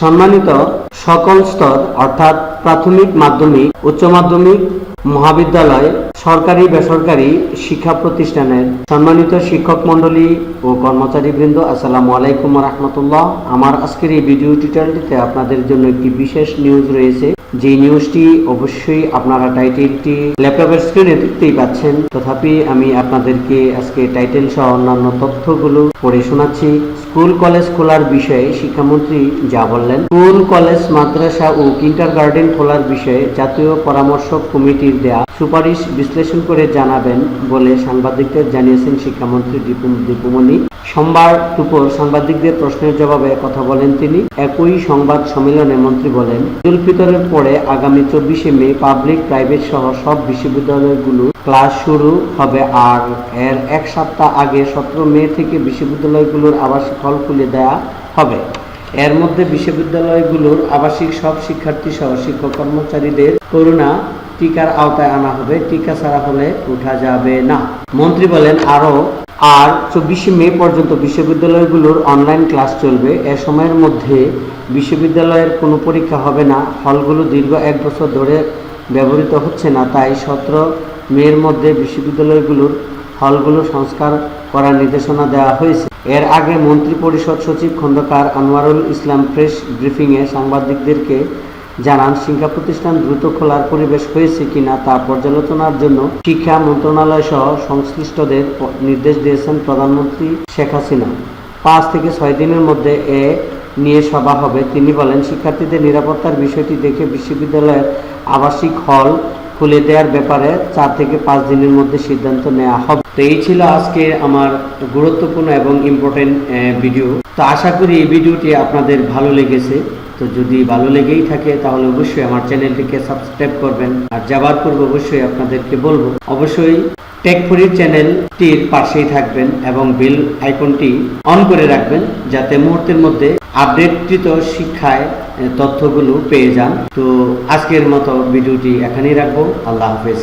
সম্মানিত সকল স্তর, অর্থাৎ প্রাথমিক মাধ্যমিক, উচ্চ মাধ্যমিক, মহাবিদ্যালয়, সরকারি, বেসরকারি শিক্ষা প্রতিষ্ঠানের সম্মানিত শিক্ষক মণ্ডলী ও কর্মচারী বৃন্দ আসসালামু আলাইকুম রহমতুল্লাহ। আমার আজকের এই ভিডিও টিউটোরিয়ালটিতে আপনাদের জন্য একটি বিশেষ নিউজ রয়েছে। যে নিউজটি অবশ্যই আপনারা টাইটেলটি ল্যাপটপের স্ক্রিনে দেখতেই পাচ্ছেন। তথাপি আমি আপনাদেরকে আজকে টাইটেল সহ অন্যান্য তথ্যগুলো পড়ে শোনাচ্ছি। স্কুল, কলেজ খোলার বিষয়ে শিক্ষামন্ত্রী যা বললেন, স্কুল, কলেজ, মাদ্রাসা ও কিন্টার গার্ডেন খোলার বিষয়ে জাতীয় পরামর্শক কমিটির দেয়া সুপারিশ বিশ্লেষণ করে জানাবেন বলে সাংবাদিকদের জানিয়েছেন শিক্ষামন্ত্রী দীপু- দীপুমণি। সোমবার দুপুর সাংবাদিকদের প্রশ্নের জবাবে কথা বলেন তিনি। একই সংবাদ সম্মেলনে মন্ত্রী বলেন, ঈদুল ফিতরের পরে আগামী চব্বিশে মে পাবলিক, প্রাইভেট সহ সব বিশ্ববিদ্যালয়গুলো ক্লাস শুরু হবে। আর এর এক সপ্তাহ আগে সতেরো মে থেকে বিশ্ববিদ্যালয়গুলোর আবাসিক হল খুলে দেওয়া হবে। এর মধ্যে বিশ্ববিদ্যালয়গুলোর আবাসিক সব শিক্ষার্থী সহ শিক্ষক কর্মচারীদের করোনা টিকার আওতায় আনা হবে। টিকা ছাড়া হলে উঠা যাবে না। মন্ত্রী বলেন, আরও, আর চব্বিশে মে পর্যন্ত বিশ্ববিদ্যালয়গুলোর অনলাইন ক্লাস চলবে। এ সময়ের মধ্যে বিশ্ববিদ্যালয়ের কোনো পরীক্ষা হবে না। হলগুলো দীর্ঘ এক বছর ধরে ব্যবহৃত হচ্ছে না। তাই সতেরো মের মধ্যে বিশ্ববিদ্যালয়গুলোর হলগুলো সংস্কার করার নির্দেশনা দেওয়া হয়েছে। এর আগে মন্ত্রী পরিষদ সচিব খন্দকার আনোয়ারুল ইসলাম প্রেস ব্রিফিংয়ে সাংবাদিকদেরকে জানান, শিক্ষা প্রতিষ্ঠান দ্রুত খোলার পরিবেশ হয়েছে কিনা তা পর্যালোচনার জন্য শিক্ষা মন্ত্রণালয় সহ সংশ্লিষ্টদের নির্দেশ দিয়েছেন প্রধানমন্ত্রী শেখ হাসিনা। পাঁচ থেকে ছয় দিনের মধ্যে এ নিয়ে সভা হবে। তিনি বলেন, শিক্ষার্থীদের নিরাপত্তার বিষয়টি দেখে বিশ্ববিদ্যালয়ের আবাসিক হল খুলে দেওয়ার ব্যাপারে চার থেকে পাঁচ দিনের মধ্যে সিদ্ধান্ত নেওয়া হবে। তো এই ছিল আজকে আমার গুরুত্বপূর্ণ এবং ইম্পর্টেন্ট ভিডিও তো আশা করি এই ভিডিওটি আপনাদের ভালো লেগেছে। তো যদি ভালো লেগেই থাকে, তাহলে অবশ্যই আমার চ্যানেলটিকে সাবস্ক্রাইব করবেন। আর যাবার পূর্বে অবশ্যই আপনাদেরকে বলব, অবশ্যই টেক ফরির চ্যানেলটির পাশেই থাকবেন এবং বেল আইকনটি অন করে রাখবেন, যাতে মুহূর্তের মধ্যে আপডেটকৃত শিক্ষায় তথ্যগুলো পেয়ে যান। তো আজকের মতো ভিডিওটি এখানেই রাখব। আল্লাহ হাফেজ।